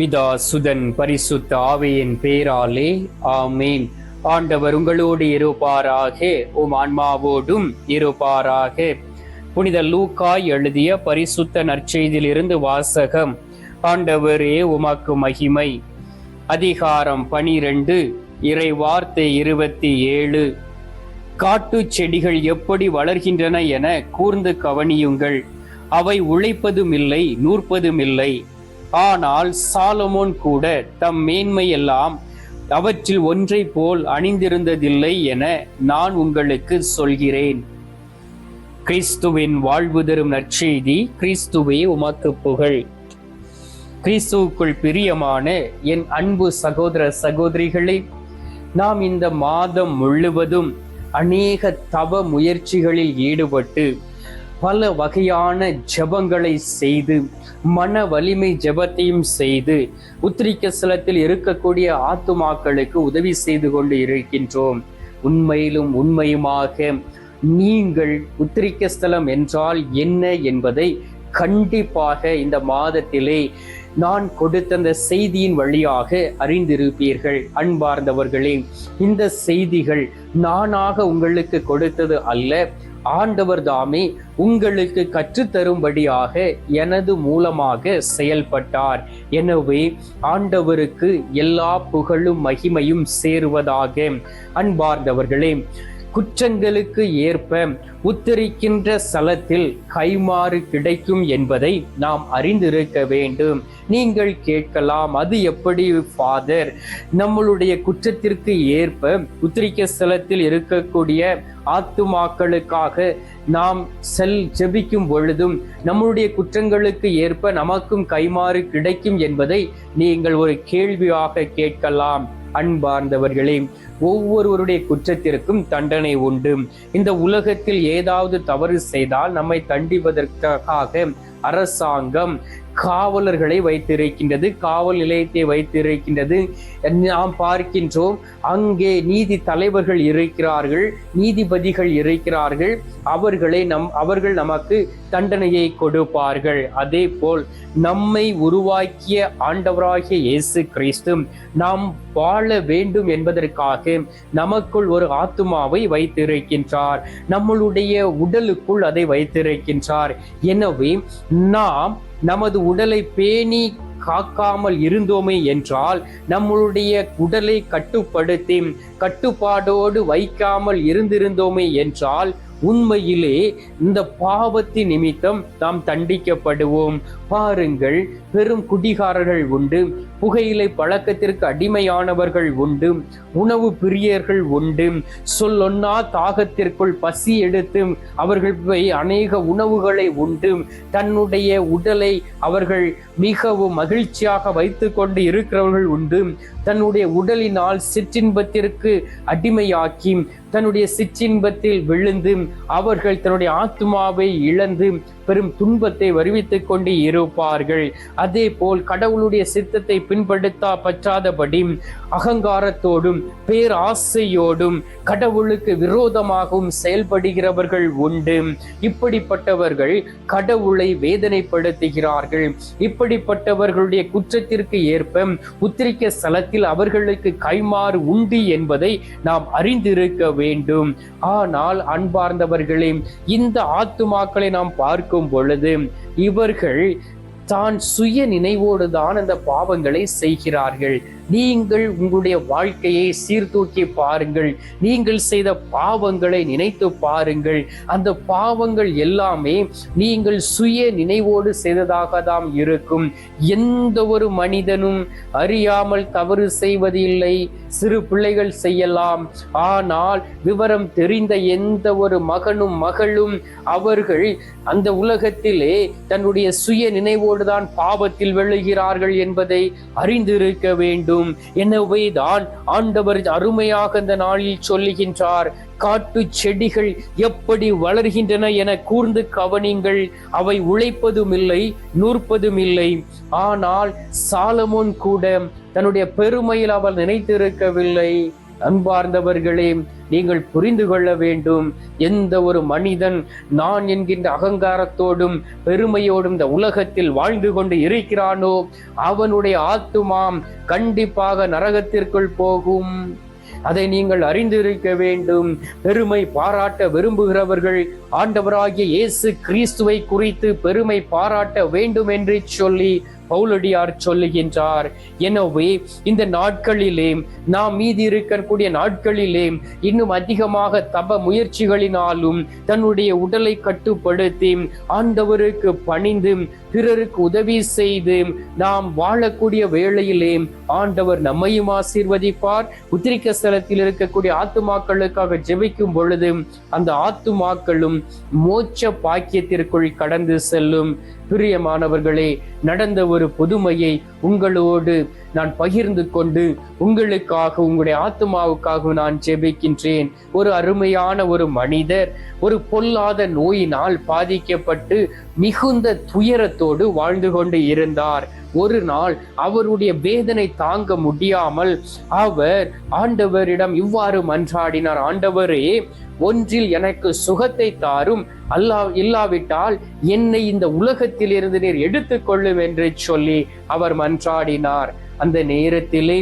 பிதா சுதன் பரிசுத்த ஆவியின் பேராலே ஆமேன். ஆண்டவர் உங்களோடு இருப்பாராக உம் ஆன்மாவோடும் இருப்பாராக. புனித லூக்காய் எழுதிய பரிசுத்த நற்செய்தியிலிருந்து வாசகம் ஆண்டவரே உமக்கு மகிமை. அதிகாரம் பனிரெண்டு இறை வார்த்தை இருபத்தி ஏழு. காட்டுச் செடிகள் எப்படி வளர்கின்றன என கூர்ந்து கவனியுங்கள். அவை உழைப்பதும் இல்லை நூற்பதும் இல்லை ஆனால் சாலமோன் கூட தம் மேன்மையெல்லாம் அவற்றில் ஒன்றை போல் அணிந்திருந்ததில்லை என நான் உங்களுக்கு சொல்கிறேன். கிறிஸ்துவின் வாழ்வு தரும் நற்செய்தி கிறிஸ்துவே உமக்கு புகழ். கிறிஸ்துவுக்குள் பிரியமான என் அன்பு சகோதர சகோதரிகளை நாம் இந்த மாதம் முழுவதும் அநேக தவ முயற்சிகளில் ஈடுபட்டு பல வகையான ஜெபங்களை செய்து மன வலிமை ஜெபத்தையும் செய்து உத்திரிக்க ஸ்தலத்தில் இருக்கக்கூடிய ஆத்துமாக்களுக்கு உதவி செய்து கொண்டு இருக்கின்றோம். உண்மையிலும் உண்மையுமாக நீங்கள் உத்திரிக்க ஸ்தலம் என்றால் என்ன என்பதை கண்டிப்பாக இந்த மாதத்திலே நான் கொடுத்த அந்த செய்தியின் வழியாக அறிந்திருப்பீர்கள் அன்பார்ந்தவர்களே. இந்த செய்திகள் நானாக உங்களுக்கு கொடுத்தது அல்ல ஆண்டவர் தாமே உங்களுக்கு கற்றுத்தரும்படியாக எனது மூலமாக செயல்பட்டார். எனவே ஆண்டவருக்கு எல்லா புகழும் மகிமையும் சேருவதாக. அன்பார்ந்தவர்களே குற்றங்களுக்கு ஏற்ப உத்தரிக்கின்ற சலத்தில் கைமாறு கிடைக்கும் என்பதை நாம் அறிந்திருக்க வேண்டும். நீங்கள் கேட்கலாம் அது எப்படி ஃபாதர் நம்மளுடைய குற்றத்திற்கு ஏற்ப உத்திரிக்க ஸ்தலத்தில் இருக்கக்கூடிய ஆத்துமாக்களுக்காக நாம் செல் செபிக்கும் பொழுதும் நம்முடைய குற்றங்களுக்கு ஏற்ப நமக்கும் கைமாறு கிடைக்கும் என்பதை நீங்கள் ஒரு கேள்வியாக கேட்கலாம். அன்பார்ந்தவர்களே ஒவ்வொருவருடைய குற்றத்திற்கும் தண்டனை உண்டு. இந்த உலகத்தில் ஏதாவது தவறு செய்தால் நம்மை தண்டிப்பதற்காக அரசாங்கம் காவலர்களை வைத்திருக்கின்றது காவல் நிலையத்தை வைத்திருக்கின்றது. நாம் பார்க்கின்றோம் அங்கே நீதி தலைவர்கள் இருக்கிறார்கள் நீதிபதிகள் இருக்கிறார்கள். அவர்களை நம் அவர்கள் நமக்கு தண்டனையை கொடுப்பார்கள். அதே போல் நம்மை உருவாக்கிய ஆண்டவராகிய இயேசு கிறிஸ்து நாம் வாழ வேண்டும் என்பதற்காக நமக்குள் ஒரு ஆத்துமாவை வைத்திருக்கின்றார். நம்மளுடைய உடலுக்குள் அதை வைத்திருக்கின்றார். எனவே நாம் நமது உடலை பேணி காக்காமல் இருந்தோமே என்றால் நம்மளுடைய உடலை கட்டுப்படுத்தி கட்டுப்பாடோடு வைக்காமல் இருந்திருந்தோமே என்றால் உண்மையிலே இந்த பாவத்தின் நிமித்தம் நாம் தண்டிக்கப்படுவோம். பாருங்கள் பெரும் குடிகாரர்கள் உண்டு புகையிலை பழக்கத்திற்கு அடிமையானவர்கள் உண்டு உணவு பிரியர்கள் உண்டு. சொல்லொன்னா தாகத்திற்குள் பசி எடுத்து அவர்கள் போய் அநேக உணவுகளை உண்டு. தன்னுடைய உடலை அவர்கள் மிகவும் மகிழ்ச்சியாக வைத்து கொண்டு இருக்கிறவர்கள் உண்டு. தன்னுடைய உடலினால் சிற்றின்பத்திற்கு அடிமையாக்கி தன்னுடைய சிற்றின்பத்தில் விழுந்து அவர்கள் தன்னுடைய ஆத்மாவை இழந்து பெரும் துன்பத்தை வருவித்துக் கொண்டு இருப்பார்கள். அதே போல் கடவுளுடைய சித்தத்தை பின்படுத்தா பற்றாதபடி அகங்காரத்தோடும் பேராசையோடும் கடவுளுக்கு விரோதமாகவும் செயல்படுகிறவர்கள் உண்டு. இப்படிப்பட்டவர்கள் கடவுளை வேதனைப்படுத்துகிறார்கள். இப்படிப்பட்டவர்களுடைய குற்றத்திற்கு ஏற்ப உத்திரிக்க ஸ்தலத்தில் அவர்களுக்கு கைமாறு உண்டு என்பதை நாம் அறிந்திருக்க வேண்டும். ஆனால் அன்பார்ந்தவர்களே இந்த ஆத்துமாக்களை நாம் பார்க்கும் பொழுது இவர்கள் தான் சுய நினைவோடு தான் அந்த பாவங்களை செய்கிறார்கள். நீங்கள் உங்களுடைய வாழ்க்கையை சீர்தூக்கி பாருங்கள். நீங்கள் செய்த பாவங்களை நினைத்து பாருங்கள். அந்த பாவங்கள் எல்லாமே நீங்கள் சுய நினைவோடு செய்ததாக தான் இருக்கும். எந்த ஒரு மனிதனும் அறியாமல் தவறு செய்வதில்லை. சிறு பிள்ளைகள் செய்யலாம். ஆனால் விவரம் தெரிந்த எந்த ஒரு மகனும் மகளும் அவர்கள் அந்த உலகத்திலே தன்னுடைய சுய நினைவோடு தான் பாவத்தில் விழுகிறார்கள் என்பதை அறிந்திருக்க வேண்டும். வேண்டும் தான் ஆண்டவர் அருமையாக இந்த நாளில் சொல்லுகின்றார் காட்டு செடிகள் எப்படி வளர்கின்றன என கூர்ந்து கவனிங்கள் அவை உழைப்பதும் இல்லை நூற்பதும் இல்லை ஆனால் சாலமோன் கூட தன்னுடைய பெருமையில் அவர் நினைத்திருக்கவில்லை. அன்பார்ந்தவர்களே நீங்கள் புரிந்து கொள்ள வேண்டும் எந்த ஒரு மனிதன் நான் என்கின்ற அகங்காரத்தோடும் பெருமையோடும் இந்த உலகத்தில் வாழ்ந்து கொண்டு இருக்கிறானோ அவனுடைய ஆத்துமாம் கண்டிப்பாக நரகத்திற்குள் போகும். அதை நீங்கள் அறிந்திருக்க வேண்டும். பெருமை பாராட்ட விரும்புகிறவர்கள் ஆண்டவராகிய இயேசு கிறிஸ்துவை குறித்து பெருமை பாராட்ட வேண்டும் என்று சொல்லி பவுலடியார் சொல்லுகின்றார் எனவே இந்த நாட்களிலே நாம் மீதி இருக்கக்கூடிய நாட்களிலே இன்னும் அதிகமாக தப முயற்சிகளினாலும் தன்னுடைய உடலை கட்டுப்படுத்தி ஆண்டவருக்கு பணிந்து பிறருக்கு உதவி செய்து நாம் வாழக்கூடிய வேளையிலே ஆண்டவர் நம்மையும் ஆசீர்வதிப்பார். உத்திரிக்க ஸ்தலத்தில் இருக்கக்கூடிய ஆத்துமாக்களுக்காக ஜெபிக்கும் பொழுது அந்த ஆத்துமாக்களும் மோட்ச பாக்கியத்திற்குள் கடந்து செல்லும். பிரியமானவர்களே நடந்த ஒரு புதுமையை உங்களோடு நான் பகிர்ந்து கொண்டு உங்களுக்காக உங்களுடைய ஆத்மாவுக்காக நான் ஜெபிக்கின்றேன். ஒரு அருமையான ஒரு மனிதர் ஒரு பொல்லாத நோயினால் பாதிக்கப்பட்டு மிகுந்த துயரத்தோடு வாழ்ந்து கொண்டு இருந்தார். ஒரு நாள் அவருடைய வேதனை தாங்க முடியாமல் அவர் ஆண்டவரிடம் இவ்வாறு மன்றாடினார் ஆண்டவரே ஒன்றில் எனக்கு சுகத்தை தாரும். அல்லா இல்லாவிட்டால் என்னை இந்த உலகத்திலிருந்து நீர் எடுத்துக்கொள்ளும் என்று சொல்லி அவர் மன்றாடினார். அந்த நேரத்திலே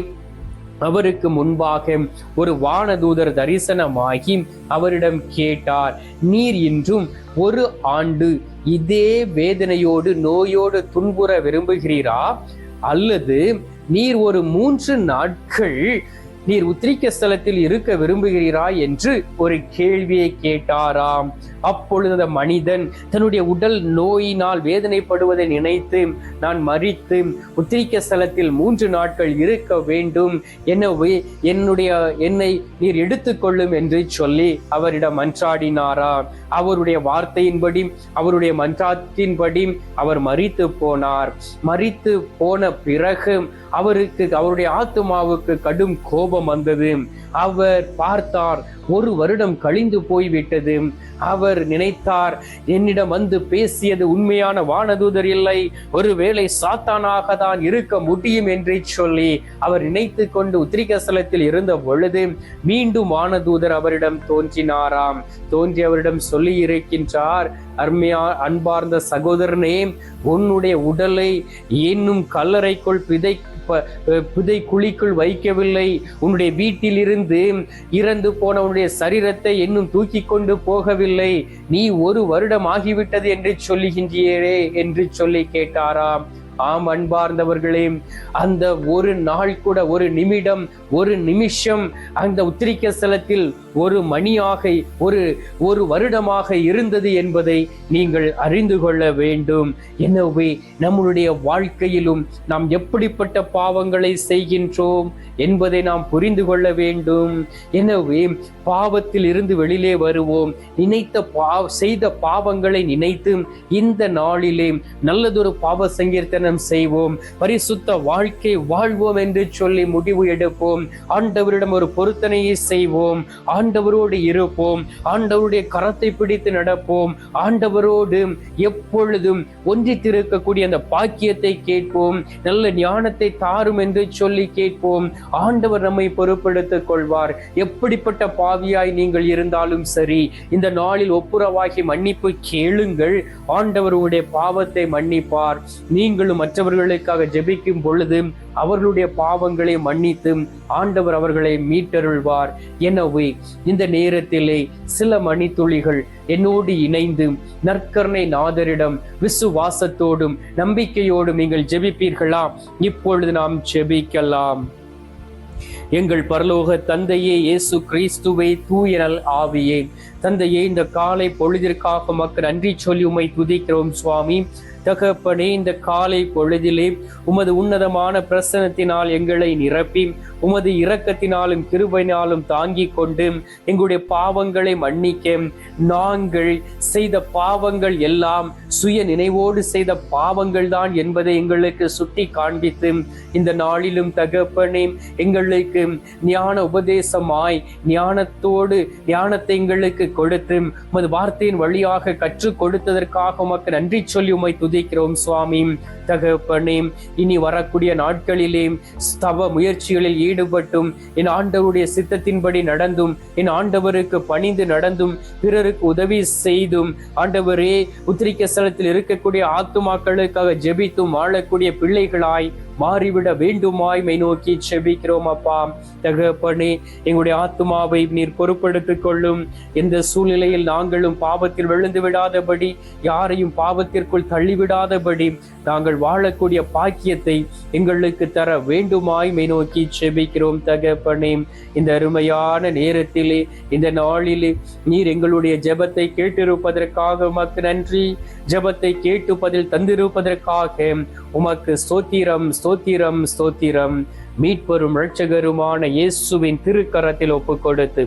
அவருக்கு முன்பாக ஒரு வானதூதர் தரிசனமாகி அவரிடம் கேட்டார் நீர் இன்றும் ஒரு ஆண்டு இதே வேதனையோடு நோயோடு துன்புற விரும்புகிறீரா? அல்லது நீர் ஒரு மூன்று நாட்கள் நீர் உத்திரிக்க ஸ்தலத்தில் இருக்க விரும்புகிறீரா என்று ஒரு கேள்வியை கேட்டாராம். அப்பொழுது அந்த மனிதன் தன்னுடைய உடல் நோயினால் வேதனைப்படுவதை நினைத்து நான் மறித்து உத்திரிக்க ஸ்தலத்தில் மூன்று நாட்கள் இருக்க வேண்டும். என்னவே என்னுடைய என்னை நீர் எடுத்துக்கொள்ளும் என்று சொல்லி அவரிடம் மன்றாடினாரா அவருடைய வார்த்தையின்படி அவருடைய மன்றாத்தின்படி அவர் மறித்து போனார். மறித்து போன பிறகு அவருக்கு அவருடைய ஆத்மாவுக்கு கடும் கோபம் வந்தது. அவர் பார்த்தார் ஒரு வருடம் கழிந்து போய்விட்டது. அவர் நினைத்தார் என்னிடம் வந்து பேசியது உண்மையான வானதூதர் இல்லை. ஒருவேளை சாத்தானாக தான் இருக்க முடியும் என்று சொல்லி அவர் நினைத்து கொண்டு உத்திரிகசலத்தில் இருந்த பொழுது மீண்டும் வானதூதர் அவரிடம் தோன்றினாராம். தோன்றி அவரிடம் சொல்லி இருக்கின்றார் அருமையா அன்பார்ந்த சகோதரனே உன்னுடைய உடலை இன்னும் கல்லறைக்குள் பிதை புதை குழிக்குள் வைக்கவில்லை. உன்னுடைய வீட்டிலிருந்து இறந்து போன உன்னுடைய சரீரத்தை இன்னும் தூக்கி கொண்டு போகவில்லை. நீ ஒரு வருடம் ஆகிவிட்டது என்று சொல்லுகின்றீரே என்று சொல்லி கேட்டாராம். ஆம் அன்பார்ந்தவர்களே அந்த ஒரு நாள் கூட ஒரு நிமிடம் ஒரு நிமிஷம் அந்த உத்திரிக்க ஸ்தலத்தில் ஒரு மணியாக ஒரு ஒரு வருடமாக இருந்தது என்பதை நீங்கள் அறிந்து கொள்ள வேண்டும். எனவே நம்முடைய வாழ்க்கையிலும் நாம் எப்படிப்பட்ட பாவங்களை செய்கின்றோம் என்பதை நாம் புரிந்து கொள்ள வேண்டும். எனவே பாவத்தில் இருந்து வெளியிலே வருவோம். நினைத்த பா செய்த பாவங்களை நினைத்து இந்த நாளிலே நல்லதொரு பாவ சங்கீர்த்தனம் செய்வோம். பரிசுத்த வாழ்க்கை வாழ்வோம் என்று சொல்லி முடிவு எடுப்போம். ஆண்டவரிடம் ஒரு பொருத்தனையை செய்வோம். ஆண்டவரோடு இருப்போம். ஆண்டவருடைய கரத்தை பிடித்து நடப்போம். ஆண்டவரோடு எப்பொழுதும் ஒன்றித்திருக்கக்கூடிய அந்த பாக்கியத்தை கேட்போம். நல்ல ஞானத்தை தாரும் என்று சொல்லி கேட்போம். ஆண்டவர் நம்மை பொறுப்படுத்திக் கொள்வார். எப்படிப்பட்ட பாவியாய் நீங்கள் இருந்தாலும் சரி இந்த நாளில் ஒப்புரவாகி மன்னிப்பு கேளுங்கள். ஆண்டவருடைய பாவத்தை மன்னிப்பார். நீங்களும் மற்றவர்களுக்காக ஜெபிக்கும் பொழுது அவர்களுடைய பாவங்களை மன்னித்து ஆண்டவர் அவர்களை மீட்டருள்வார். எனவே இந்த நேரத்திலே சில மணித்துளிகள் என்னோடு இணைந்து நற்கர்ணை நாதரிடம் விசுவாசத்தோடும் நம்பிக்கையோடும் நீங்கள் ஜெபிப்பீர்களா? இப்பொழுது நாம் ஜெபிக்கலாம். எங்கள் பரலோக தந்தையே இயேசு கிறிஸ்துவை தூயனல் ஆவியே தந்தையே இந்த காலை பொழுதிற்காக மக்கள் நன்றி சொல்லி உம்மை துதிக்கிறோம் சுவாமி. தகப்பனே இந்த காலை பொழுதிலே உமது உன்னதமான பிரசனத்தினால் எங்களை நிரப்பி உமது இரக்கத்தினாலும் கிருபையினாலும் தாங்கி கொண்டு எங்களுடைய பாவங்களை மன்னிக்க நாங்கள் செய்த பாவங்கள் எல்லாம் சுய நினைவோடு செய்த பாவங்கள் தான் என்பதை எங்களுக்கு சுட்டி காண்பித்து இந்த நாளிலும் தகப்பனே எங்களுக்கு ஞான உபதேசமாய் ஞானத்தோடு ஞானத்தை எங்களுக்கு கொடுத்து உமது வார்த்தையின் வழியாக கற்றுக் கொடுத்ததற்காக உமக்கு நன்றி சொல்லி உமை துதிக்கிறோம் சுவாமி. தகப்பனே இனி வரக்கூடிய நாட்களிலே ஸ்தவ முயற்சிகளில் ஈடுபட்டும். என் ஆண்டவருடைய சித்தத்தின்படி நடந்தும் என் ஆண்டவருக்கு பணிந்து நடந்தும் பிறருக்கு உதவி செய்தும் ஆண்டவரே உத்திரிக்க ஸ்தலத்தில் இருக்கக்கூடிய ஆத்துமாக்களுக்காக ஜெபித்தும் வாழக்கூடிய பிள்ளைகளாய் மாறிவிட வேண்டுமாய் மை நோக்கி செபிக்கிறோம் அப்பா. தகப்பனே எங்களுடைய ஆத்துமாவை நீர் பொறுப்படுத்திக் கொள்ளும். எந்த சூழ்நிலையில் நாங்களும் பாவத்தில் விழுந்து விடாதபடி யாரையும் பாவத்திற்குள் தள்ளிவிடாதபடி நாங்கள் வாழக்கூடிய பாக்கியத்தை எங்களுக்கு தர வேண்டுமாய் மை நோக்கி செபிக்கிறோம் தகப்பனே. இந்த அருமையான நேரத்திலே இந்த நாளிலே நீர் எங்களுடைய ஜெபத்தை கேட்டிருப்பதற்காக உமக்கு நன்றி. ஜெபத்தை கேட்டு பதில் தந்திருப்பதற்காக உமக்கு ஸ்தோத்திரம் ஸ்தோத்திரம் ஸ்தோத்திரம். மீட்பெரும் இரட்சகருமான இயேசுவின் திருக்கரத்தில் ஒப்பு கொடுத்து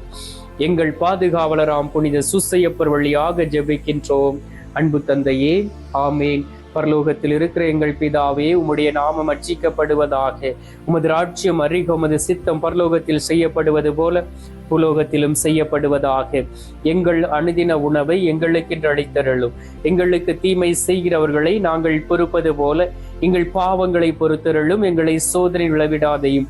எங்கள் பாதுகாவலராம் புனித சுசையப்பர் வழியாக ஜெபிக்கின்றோம். அன்பு தந்தையே ஆமேன். பரலோகத்தில் இருக்கிற எங்கள் பிதாவே உம்முடைய நாமம் அர்ச்சிக்கப்படுவதாக. உமது ராட்சியம் அருக உமது சித்தம் பரலோகத்தில் செய்யப்படுவது போல புலோகத்திலும் செய்யப்படுவதாக. எங்கள் அனுதின உணவை எங்களுக்கென்று அளித்தருளும். எங்களுக்கு தீமை செய்கிறவர்களை நாங்கள் பொறுப்பது போல எங்கள் பாவங்களை பொறுத்தருளும். எங்களை சோதனை விளவிடாதையும்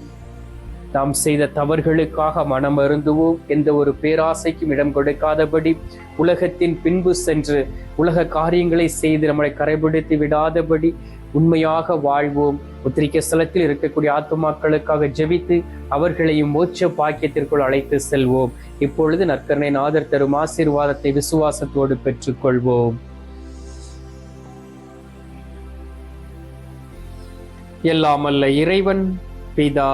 நாம் செய்த தவறுகளுக்காக மனம் அருந்துவோம் எந்த ஒரு பேராசைக்கும் இடம் கொடுக்காதபடி உலகத்தின் பின்பு சென்று உலக காரியங்களை செய்து நம்மளை கரைபிடித்து விடாதபடி உண்மையாக வாழ்வோம். உத்திரிக்க ஸ்தலத்தில் இருக்கக்கூடிய ஆத்துமாக்களுக்காக ஜெபித்து அவர்களையும் மோட்ச பாக்கியத்திற்குள் அழைத்து செல்வோம். இப்பொழுது நற்கரணை நாதர் தரும் ஆசீர்வாதத்தை விசுவாசத்தோடு பெற்றுக்கொள்வோம். எல்லாமல்ல இறைவன் பிதா